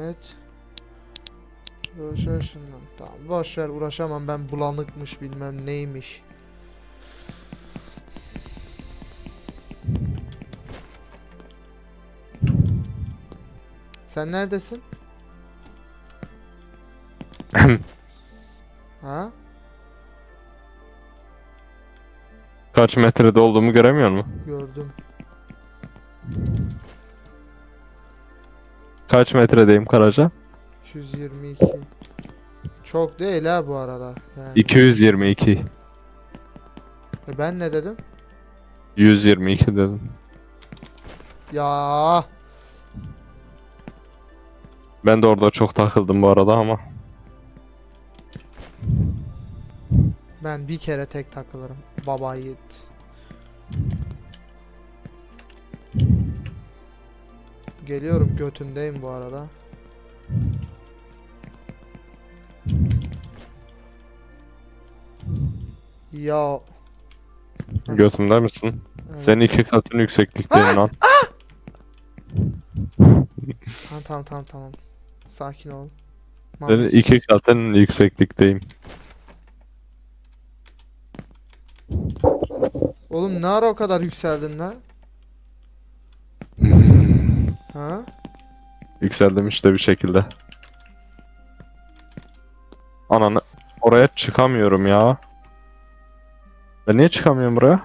et. Boşver şundan. Tamam boşver uğraşamam ben bulanıkmış bilmem neymiş. Sen neredesin? ha? Kaç metrede olduğumu göremiyor musun? Gördüm. Kaç metredeyim Karaca? 222. Çok değil ha bu arada. Yani. 222. E ben ne dedim? 122 dedim. Ya Ben de orada çok takıldım bu arada ama. ben bir kere tek takılırım. Baba yiğit. Geliyorum götündeyim bu arada. Ya. Götümde misin? evet. Senin iki katın yükseklikteyim lan. Tamam tamam tamam tamam. Sakin ol. Senin Mahmut. iki katın yükseklikteyim. Oğlum ne ara o kadar yükseldin lan? Ha? Yükseldim işte bir şekilde. Ananı oraya çıkamıyorum ya. Ben niye çıkamıyorum buraya?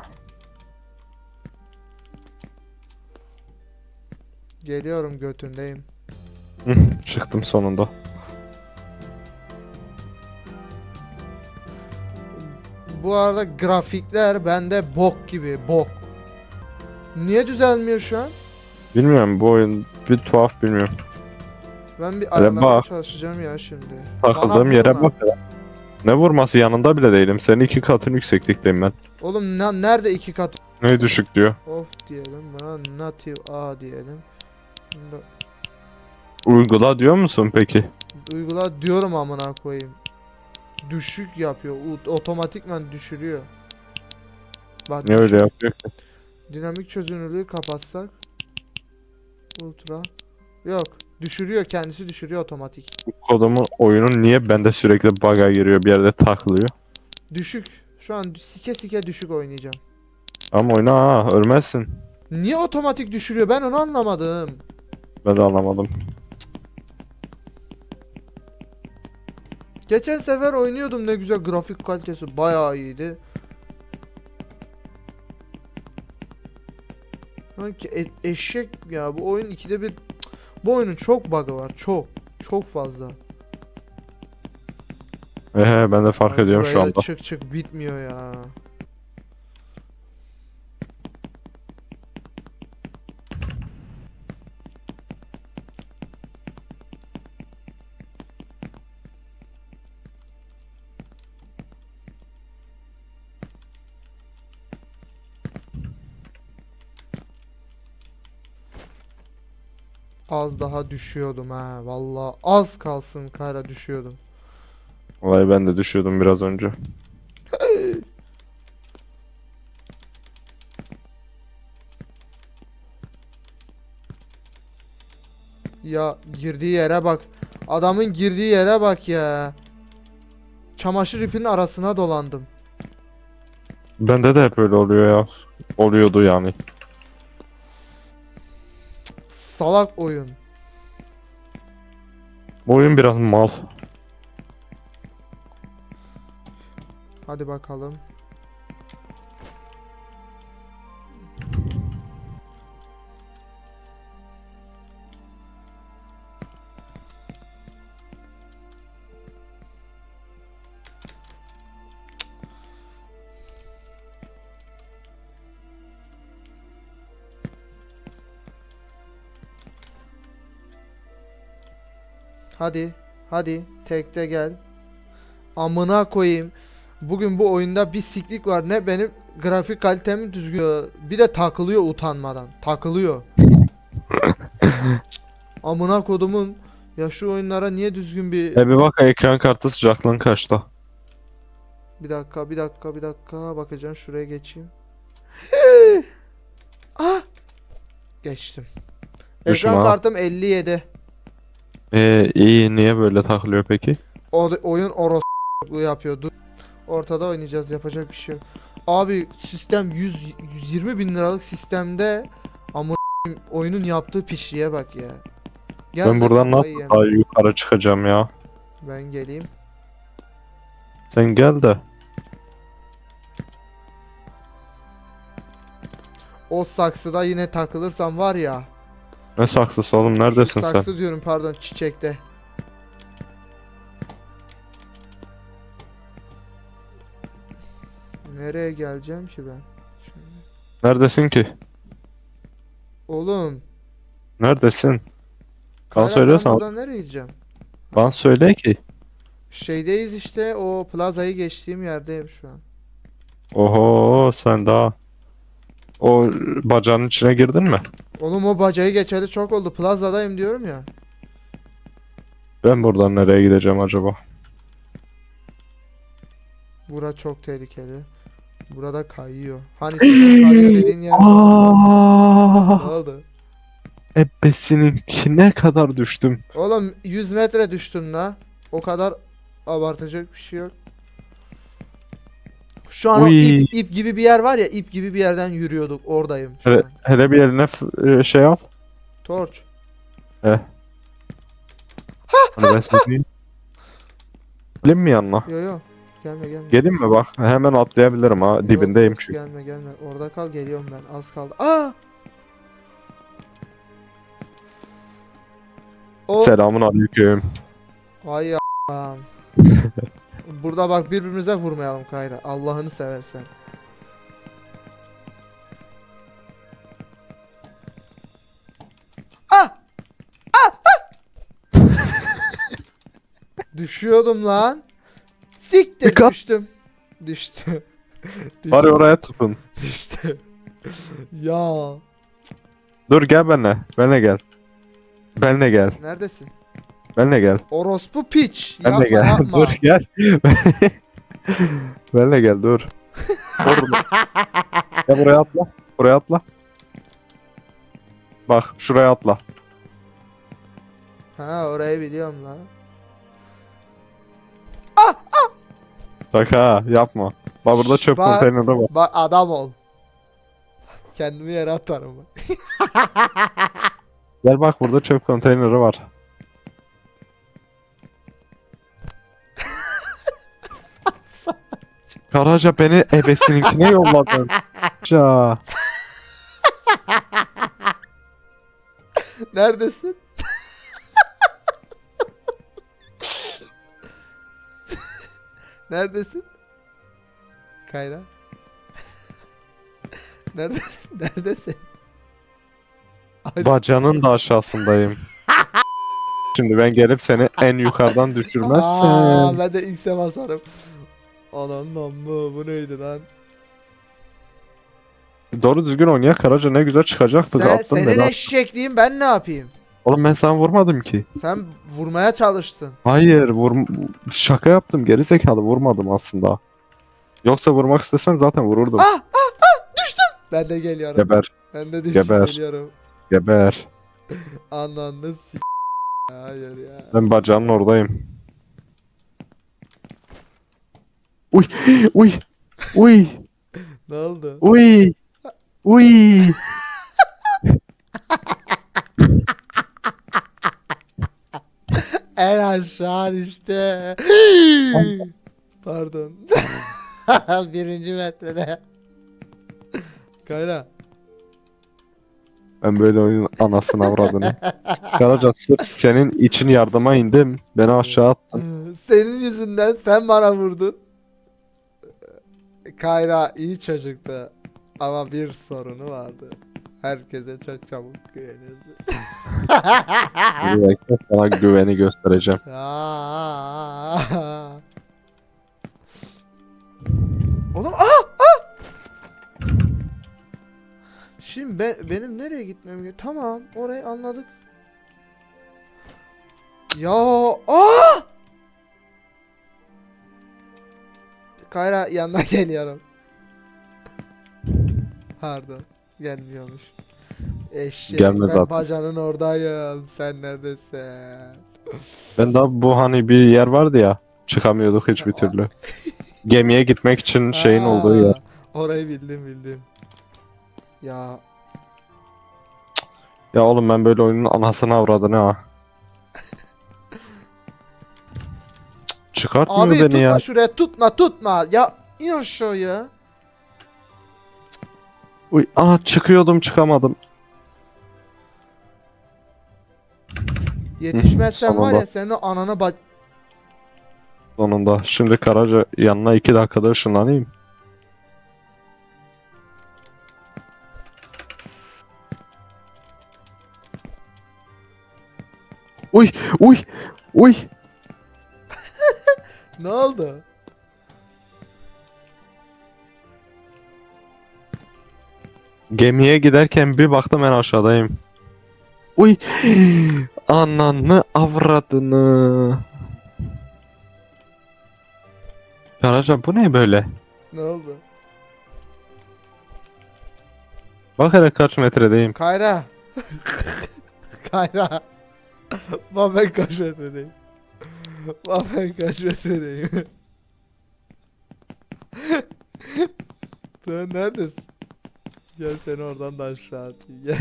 Geliyorum götündeyim. Çıktım sonunda. Bu arada grafikler bende bok gibi bok. Niye düzelmiyor şu an? Bilmiyorum bu oyun bir tuhaf bilmiyorum. Ben bir ayarlamaya bak. çalışacağım ya şimdi. Takıldığım Bana yere vurma. bak ya. Ne vurması yanında bile değilim. Senin iki katın yükseklikteyim ben. Oğlum na- nerede iki kat? Ne düşük diyor. Off diyelim. Bana native A diyelim. Şimdi Uygula diyor musun peki? uygula diyorum amına koyayım. Düşük yapıyor. u- Otomatikman düşürüyor. Bak Ne öyle düşün- yapıyor? Dinamik çözünürlüğü kapatsak. Ultra. Yok. Düşürüyor. Kendisi düşürüyor otomatik. Kodumun oyunun niye bende sürekli bug'a giriyor bir yerde takılıyor? Düşük. Şu an sike sike düşük oynayacağım. Ama oyna ha ölmezsin. Niye otomatik düşürüyor? Ben onu anlamadım. Ben de anlamadım. Geçen sefer oynuyordum ne güzel grafik kalitesi bayağı iyiydi. E- eşek ya bu oyun ikide bir bu oyunun çok bug'ı var çok çok fazla. Ehe ben de fark Ay, ediyorum şu anda. Çık çık bitmiyor ya. Az daha düşüyordum ha. Vallahi az kalsın kara düşüyordum. Vallahi ben de düşüyordum biraz önce. Ya girdiği yere bak. Adamın girdiği yere bak ya. Çamaşır ipinin arasına dolandım. Bende de hep öyle oluyor ya. Oluyordu yani. Salak oyun. Bu oyun biraz mal. Hadi bakalım. Hadi, hadi tekte gel. Amına koyayım. Bugün bu oyunda bir siklik var. Ne benim grafik kalitemi düzgün. Bir de takılıyor utanmadan. Takılıyor. Amına kodumun ya şu oyunlara niye düzgün bir E bir bak ekran kartı sıcaklığın kaçta? bir dakika bir dakika bir dakika bakacağım şuraya geçeyim. ah! Geçtim. Ekran ha. kartım 57. Ee, iyi niye böyle takılıyor peki? O oyun oros yapıyor. Dur. Ortada oynayacağız yapacak bir şey yok. Abi sistem 100 120 bin liralık sistemde ama oyunun yaptığı pişliğe bak ya. Gel ben buradan nasıl yeme. daha yukarı çıkacağım ya? Ben geleyim. Sen gel de. O saksıda yine takılırsam var ya. Ne saksısı oğlum neredesin Şu sen? saksı diyorum pardon çiçekte. Nereye geleceğim ki ben? Şöyle. Neredesin ki? Oğlum. Neredesin? Bana Kayra, ben buradan nereye gideceğim? bana söyle ki. Şeydeyiz işte o plazayı geçtiğim yerdeyim şu an. Oho sen daha o bacağın içine girdin mi? Oğlum o bacayı geçeli çok oldu. Plazadayım diyorum ya. Ben buradan nereye gideceğim acaba? Bura çok tehlikeli. Burada kayıyor. Hani senin kayıyor dediğin yer. Ne oldu? Ebesininki ne kadar düştüm. Oğlum 100 metre düştün la. O kadar abartacak bir şey yok. Şu an o Uy. ip, ip gibi bir yer var ya ip gibi bir yerden yürüyorduk. Oradayım şu Hele, an. hele bir eline f- e, şey al. Torç. Hani ben seni Gelin mi yanına? Yo yo. Gelme gelme. Gelin mi bak? Hemen atlayabilirim ha. Yok, Dibindeyim yok, çünkü. Gelme gelme. Orada kal geliyorum ben. Az kaldı. Aa! O Selamun aleyküm. Ay a**am. Burada bak birbirimize vurmayalım Kayra. Allah'ını seversen. Ah! Ah! Ah! Düşüyordum lan. Siktir Dikkat. düştüm. Düştü. Bari oraya tutun. Düştü. ya. Dur gel benimle. Benimle gel. Benimle gel. Neredesin? Benimle gel. Orospu piç. Benimle Yapma gel. yapma. dur gel. benimle gel dur. Dur. gel buraya atla. Buraya atla. Bak şuraya atla. Ha orayı biliyorum lan. Bak ha yapma. Bak burada çöp Bak- konteyneri var. Bak adam ol. Kendimi yere atarım. Gel bak burada çöp konteyneri var. Karaca beni ebesininkine yolladın. Ça. Neredesin? Neredesin? Kayra. Neredesin? Neredesin? Ay, Bacanın da aşağısındayım. Şimdi ben gelip seni en yukarıdan Aa, düşürmezsem. ben de X'e basarım. Anam namı bu neydi lan? Doğru düzgün oynayan Karaca ne güzel çıkacaktı. Sen, attın senin beni. eşekliğin ben ne yapayım? Oğlum ben sana vurmadım ki. Sen vurmaya çalıştın. Hayır vur şaka yaptım geri zekalı vurmadım aslında. Yoksa vurmak istesem zaten vururdum. Ah ah ah düştüm. Ben de geliyorum. Geber Ben de düştüm Geber. geliyorum. geber. Ananı s*** Hayır ya. Ben bacağının oradayım. Uy uy uy Ne oldu? uy uy. En aşağı işte. Pardon. Birinci metrede. Kayra. Ben böyle oyunun anasını avradını. Karaca sırf senin için yardıma indim. Beni aşağı attın. Senin yüzünden sen bana vurdun. Kayra iyi çocuktu. Ama bir sorunu vardı. Herkese çok çabuk güvenirdi. Bir dakika, Sana güveni göstereceğim. Aa. Oğlum ah ah. Şimdi ben benim nereye gitmem gerekiyor? Tamam, orayı anladık. Ya ah! Kayra yanına geliyorum. Pardon, gelmiyormuş. Eşek Gelme ben zaten. bacanın oradayım. Sen neredesin? Ben daha bu hani bir yer vardı ya. Çıkamıyorduk hiçbir türlü. Gemiye gitmek için şeyin olduğu yer. Orayı bildim bildim. Ya Ya oğlum ben böyle oyunun anasını avradını ha. Çıkartmıyor abi beni tutma ya. şuraya tutma tutma. Ya in aşağıya. Uy, aa çıkıyordum çıkamadım. Yetişmezsen var ya sonunda. senin o ananı bak. Sonunda. Şimdi Karaca yanına iki dakikada ışınlanayım. Uy uy uy. Ne oldu? Gemiye giderken bir baktım en aşağıdayım. Uy ananı avradını. Karaca bu ne böyle? Ne oldu? Bak hele kaç metredeyim. Kayra. Kayra. Bak ben kaç metredeyim. Bak ben kaç metredeyim. Sen neredesin? Gel seni oradan da aşağı atayım. Gel.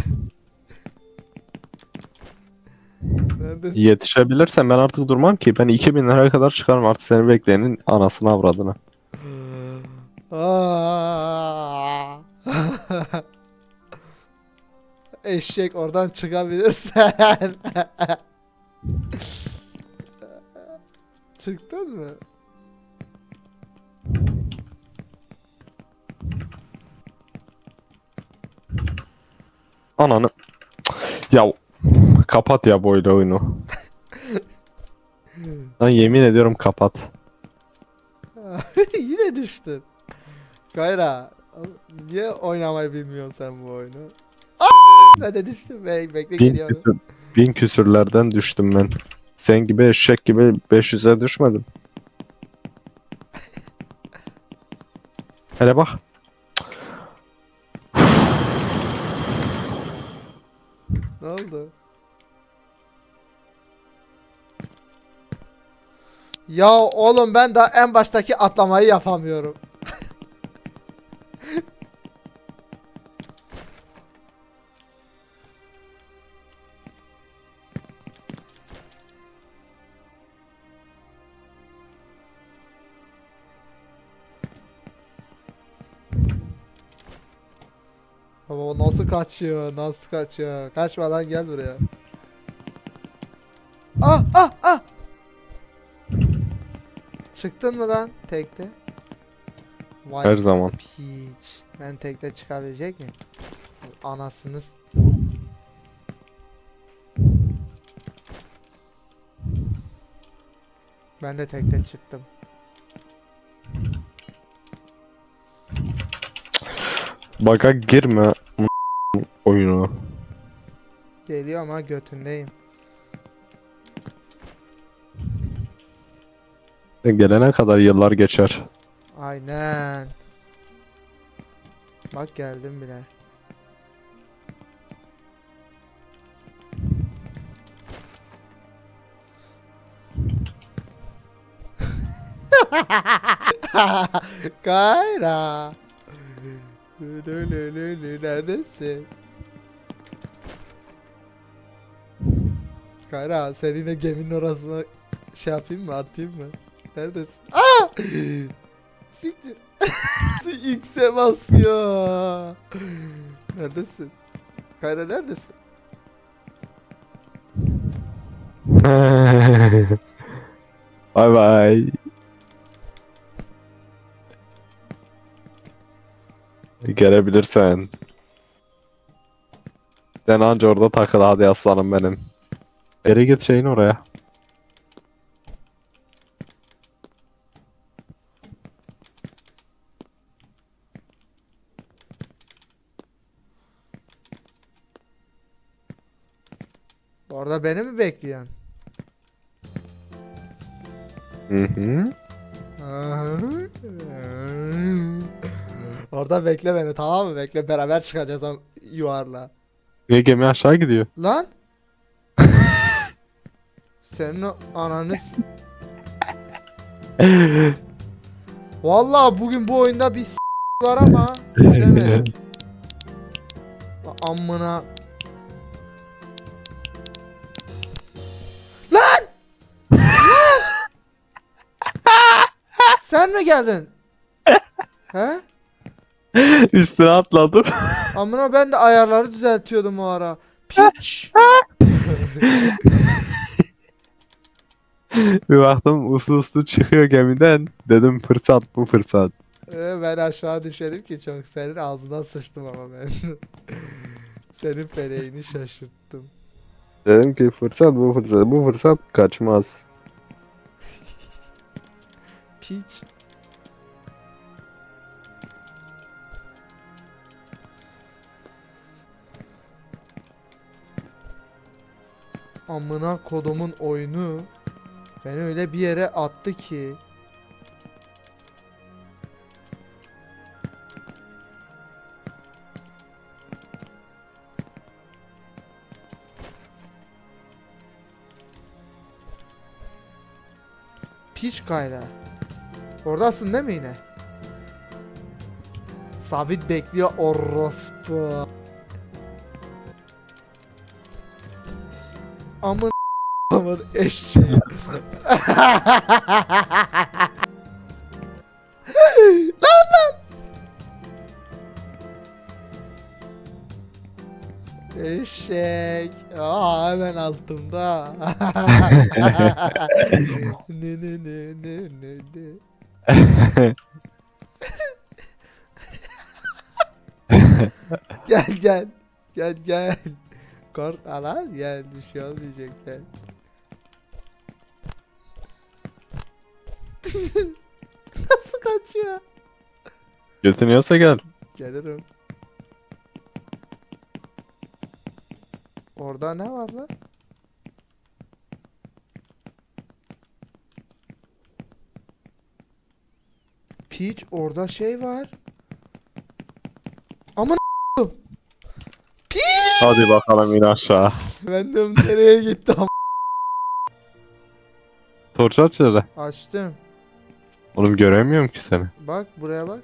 Neredesin? Yetişebilirsen ben artık durmam ki. Ben 2000 liraya kadar çıkarım artık seni bekleyenin anasını avradını. Aa! Eşek oradan çıkabilirsen. Çıktın mı? Ananı. Ya kapat ya böyle oyunu. Lan yemin ediyorum kapat. Yine düştün. Kayra, niye oynamayı bilmiyorsun sen bu oyunu? Ben de düştüm. Bek bekle Bin, geliyorum. küsür, bin küsürlerden düştüm ben. Sen gibi eşek gibi 500'e düşmedim. Hele bak. Ne oldu? Ya oğlum ben daha en baştaki atlamayı yapamıyorum. Kaçıyor? Nasıl kaçıyor? Kaçma lan gel buraya. Ah ah ah. Çıktın mı lan tekte? Vay Her zaman. piç. Ben tekte çıkabilecek miyim? Anasınız. Ben de tekte çıktım. Baka girme. Geliyor ama götündeyim. Gelene kadar yıllar geçer. Aynen. Bak geldim bile. Kayra. Neredesin? Kayra seninle geminin orasına şey yapayım mı atayım mı? Neredesin? Aa! Siktir. X'e basıyor. Neredesin? Kayra neredesin? Bay bay. Gelebilirsen. Sen anca orada takıl hadi aslanım benim. Geri git şeyin oraya. Orada beni mi bekliyorsun? Hı hı. Orada bekle beni tamam mı? Bekle beraber çıkacağız o yuvarla. Niye gemi aşağı gidiyor? Lan? Senin o ananı s- Vallahi bugün bu oyunda bir s- var ama. Amına Lan! Lan! Sen mi geldin? He? Üstüne atladım. Amına ben de ayarları düzeltiyordum o ara. Piç. bir baktım uslu uslu çıkıyor gemiden. Dedim fırsat bu fırsat. Ee, ben aşağı düşerim ki çok senin ağzına sıçtım ama ben. Senin feleğini şaşırttım. Dedim ki fırsat bu fırsat. Bu fırsat kaçmaz. Piç. Amına kodumun oyunu beni öyle bir yere attı ki. Piç gayra. Oradasın değil mi yine? Sabit bekliyor orospu. Amın amın eşeği. lan lan. Eşek. Aa hemen altımda. ne ne ne ne ne ne. Gel gel. Gel gel. Korkma lan gel bir şey olmayacak gel. Nasıl kaçıyor? Götünüyorsa gel. Gelirim. Orada ne var lan? Peach orada şey var. Aman Hadi bakalım in aşağı. ben de nereye gitti am- Torç aç hele. Açtım. Oğlum göremiyorum ki seni. Bak buraya bak.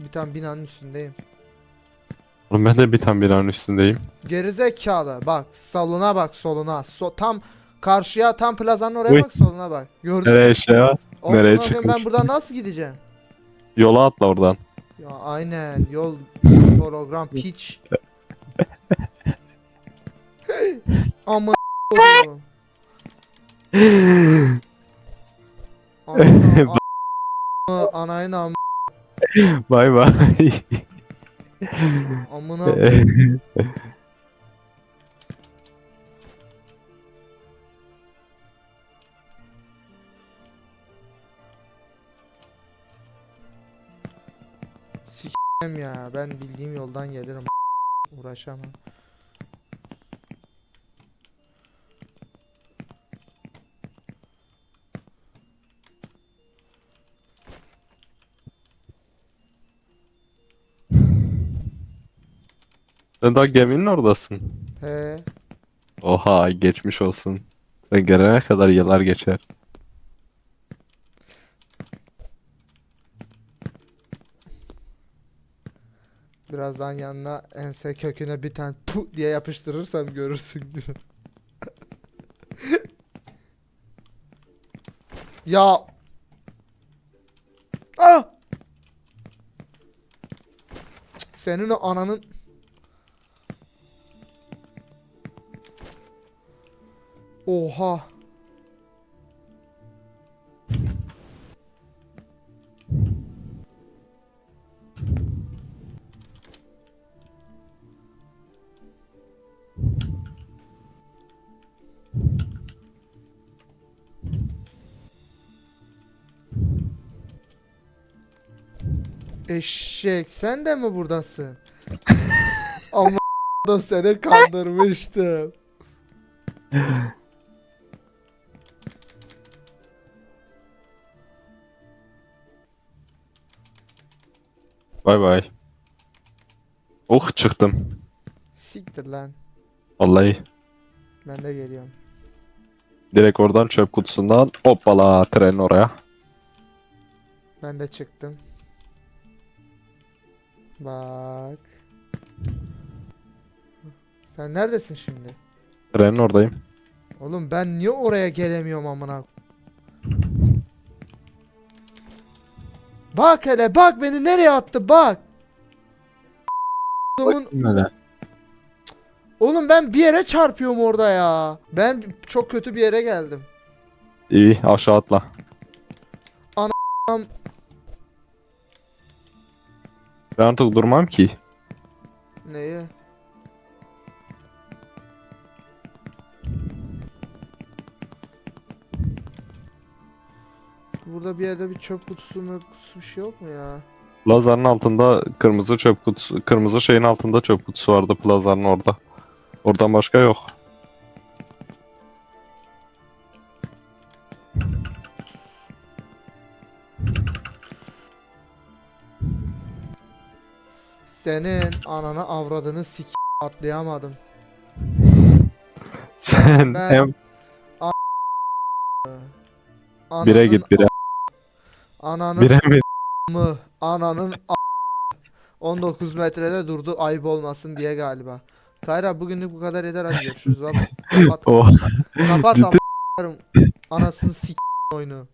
Bir tane binanın üstündeyim. Oğlum ben de bir tane binanın üstündeyim. Gerizekalı bak soluna bak soluna. So tam karşıya tam plazanın oraya Uy. bak soluna bak. Gördün mü? Nereye şey ya? Oğlum, nereye çıkmış? Ben buradan nasıl gideceğim? Yola atla oradan. Ya aynen yol hologram piç. Ama Anayın am Bay bay. amına Sikem ya ben bildiğim yoldan gelirim uğraşamam. Sen daha geminin oradasın. He Oha geçmiş olsun. Sen gelene kadar yıllar geçer. birazdan yanına ense köküne bir tane pu diye yapıştırırsam görürsün günü. ya Ah! Senin o ananın Oha. Eşek sen de mi buradasın? Ama da seni kandırmıştım. Bay bay. Oh çıktım. Siktir lan. Vallahi. Ben de geliyorum. Direkt oradan çöp kutusundan hoppala trenin oraya. Ben de çıktım. Bak. Sen neredesin şimdi? Trenin oradayım. Oğlum ben niye oraya gelemiyorum amına? Bak hele bak beni nereye attı bak. Oğlum, Bakayım hele. oğlum ben bir yere çarpıyorum orada ya. Ben çok kötü bir yere geldim. İyi aşağı atla. Am- Ben artık durmam ki. Neye? Burada bir yerde bir çöp kutusu mu kutusu bir şey yok mu ya? Plazanın altında kırmızı çöp kutusu, kırmızı şeyin altında çöp kutusu vardı plazanın orada. Oradan başka yok. Senin ananı avradını sik atlayamadım. Sen Ben- hem Ananın bire git bire. Ananın Bire mi? mı? Ananın a- 19 metrede durdu ayıp olmasın diye galiba. Kayra bugünlük bu kadar yeter hadi görüşürüz valla. Kapat. Oh, Kapat ciddi- am- anasını sik oyunu.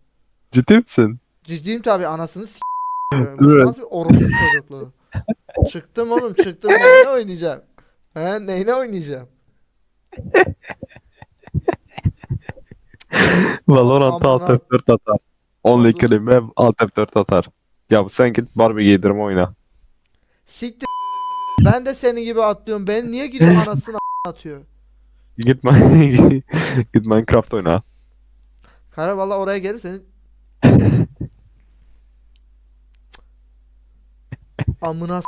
ciddi misin? Ciddiyim tabi anasını s***. Bu nasıl bir orospu çocukluğu? Çıktım oğlum çıktım neyine oynayacağım? He neyine oynayacağım? Valorant'ta Aman alt F4 atar. Only kelime alt F4 atar. Ya sen git Barbie giydirme oyna. Siktir ben de senin gibi atlıyorum. Ben niye gidiyor anasını atıyor? Git, min- git Minecraft oyna. Kara valla oraya gelirseniz Amına s-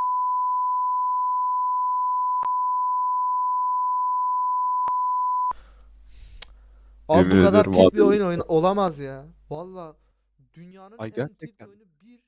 Abi bu kadar ederim tip bir abi. oyun olamaz ya. Valla dünyanın Ay en tip gerçekten. oyunu bir